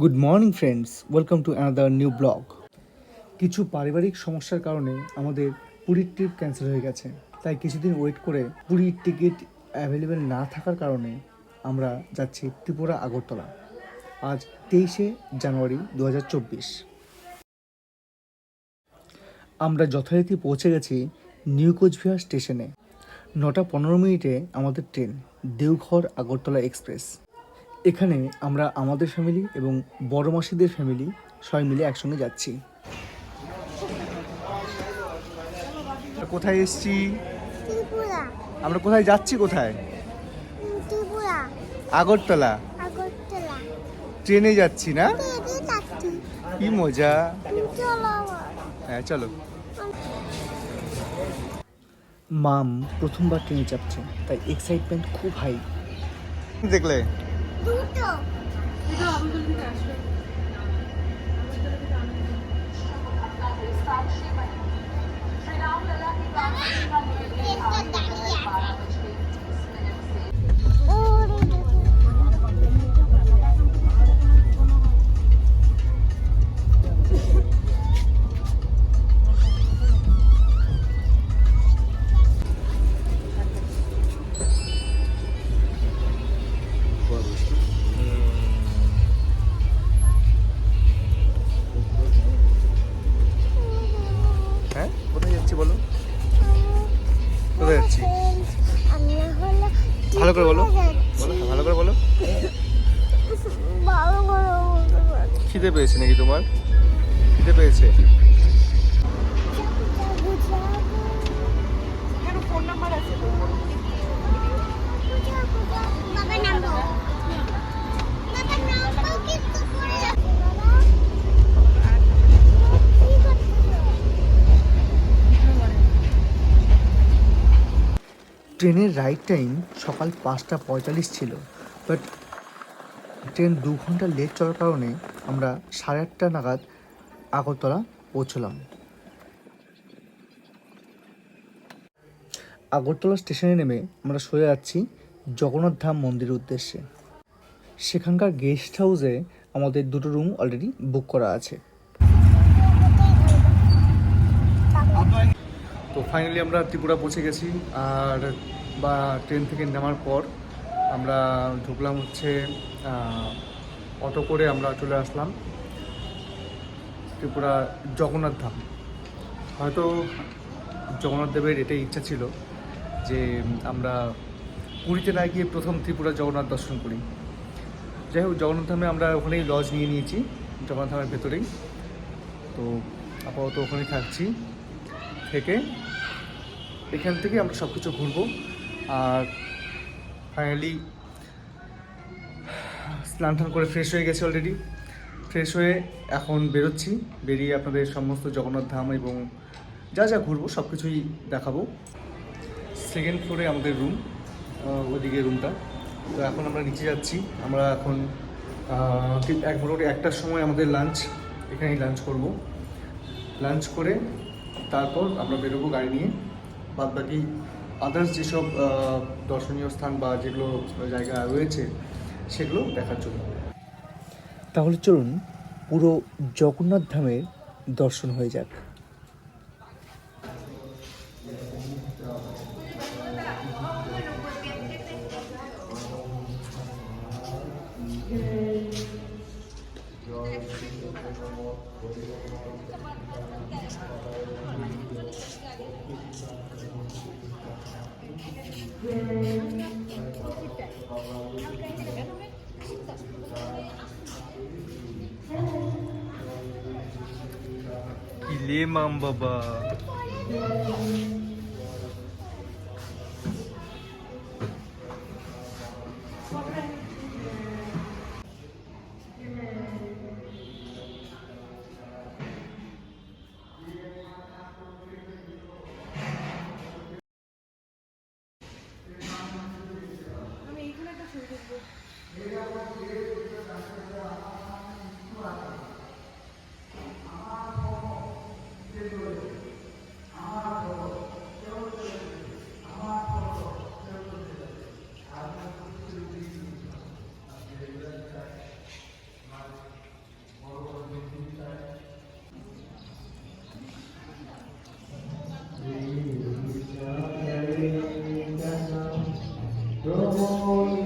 Good morning friends welcome to another new blog কিছু পারিবারিক সমস্যার কারণে আমাদের পুরীর ট্রিপ ক্যান্সেল হয়ে গেছে। তাই কিছুদিন ওয়েট করে পুরীর টিকিট অ্যাভেলেবেল না থাকার কারণে আমরা যাচ্ছি ত্রিপুরা আগরতলা। আজ তেইশে জানুয়ারি দু হাজার চব্বিশ। আমরা যথারীতি পৌঁছে গেছি নিউ কোচবিহার স্টেশনে নটা পনেরো মিনিটে আমাদের ট্রেন, দেওঘর আগরতলা এক্সপ্রেস। এখানে আমরা আমাদের ফ্যামিলি এবং বড় মাসিদের ফ্যামিলি সবাই মিলে একসঙ্গে যাচ্ছি। কোথায় এসছি? আমরা কোথায় যাচ্ছি কোথায়? আগরতলা। ট্রেনে যাচ্ছি না? কি মজা। হ্যাঁ চলো। মাম প্রথমবার ট্রেনে চাপছে তাই এক্সাইটমেন্ট খুব হাই দেখলে? দুটো। হ্যাঁ ভালো করে বলো। বলো হ্যাঁ, ভালো করে বলো। ভালো করে পারছি। খিদে পেয়েছে নাকি তোমার? খিদে পেয়েছে? ট্রেনের রাইট টাইম সকাল পাঁচটা পঁয়তাল্লিশ ছিল বাট ট্রেন দু ঘণ্টা লেট চলার কারণে আমরা সাড়ে আটটা নাগাদ আগরতলা পৌঁছলাম। আগরতলা স্টেশনে নেমে আমরা সোজা যাচ্ছি জগন্নাথ ধাম মন্দিরের উদ্দেশ্যে। সেখানকার গেস্ট হাউসে আমাদের দুটো রুম অলরেডি বুক করা আছে। তো ফাইনালি আমরা ত্রিপুরা পৌঁছে গেছি, আর বা ট্রেন থেকে নামার পর আমরা ঢুকলাম হচ্ছে অটো করে আমরা চলে আসলাম ত্রিপুরা জগন্নাথ ধাম। হয়তো জগন্নাথ দেবের এটাই ইচ্ছা ছিল যে আমরা পুরীতে না গিয়ে প্রথম ত্রিপুরা জগন্নাথ দর্শন করি। যাই হোক, জগন্নাথ ধামে আমরা ওখানেই লজ নিয়ে নিয়েছি, জগন্নাথ ধামের ভেতরেই। তো আপাতত ওখানেই থাকছি থেকে এখান থেকে আমরা সব কিছু ঘুরবো। আর ফাইনালি স্নান টান করে ফ্রেশ হয়ে গেছে অলরেডি ফ্রেশ হয়ে এখন বেরোচ্ছি। বেরিয়ে আপনাদের সমস্ত জগন্নাথ ধাম এবং যা যা ঘুরবো সব কিছুই দেখাবো। সেকেন্ড ফ্লোরে আমাদের রুম ওদিকে রুমটা তো এখন আমরা নিচে যাচ্ছি। আমরা এখন এক মোটামুটি একটার সময় আমাদের লাঞ্চ এখানেই লাঞ্চ করব। লাঞ্চ করে তারপর আমরা বেরোবো গাড়ি নিয়ে। বাদ বাকি আদার্স যেসব দর্শনীয় স্থান বা যেগুলো জায়গা রয়েছে, সেগুলো দেখার জন্য। তাহলে চলুন পুরো জগন্নাথ ধামের দর্শন হয়ে যাক। Liman Baba. Pronto.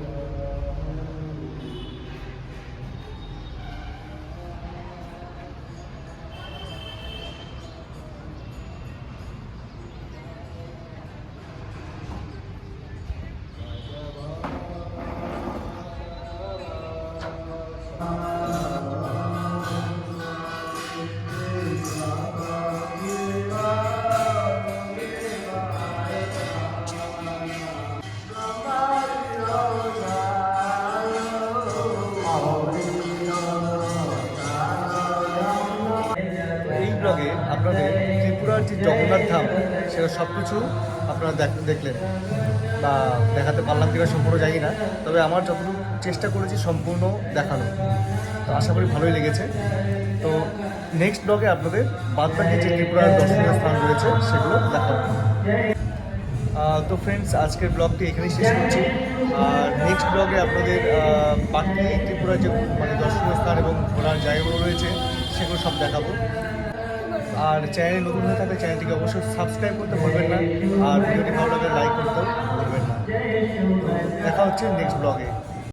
Jagannath Dham, সেটা সব কিছু আপনারা দেখ- দেখলেন। বা দেখাতে পারলাম কিনা সম্পূর্ণ জানি না, তবে আমার যতটুকু চেষ্টা করেছি সম্পূর্ণ দেখানো তো আশা করি ভালোই লেগেছে। তো নেক্সট ব্লগে আপনাদের বাদবাকি যে ত্রিপুরার দর্শনীয় স্থান রয়েছে, সেগুলো দেখাবো। তো ফ্রেন্ডস আজকের ব্লগটি এখানেই শেষ করছি। আর নেক্সট ব্লগে আপনাদের বাকি ত্রিপুরার যে মানে দর্শনীয় স্থান এবং ঘোরার জায়গাগুলো রয়েছে, সেগুলো সব দেখাবো। আর চ্যানেলে নতুন হয়ে থাকলে চ্যানেলটিকে অবশ্যই সাবস্ক্রাইব করতে ভুলবেন না। আর ভিডিওটি ভালো লাগলে লাইক করতেও ভুলবেন না। দেখা হচ্ছে নেক্সট ব্লগে।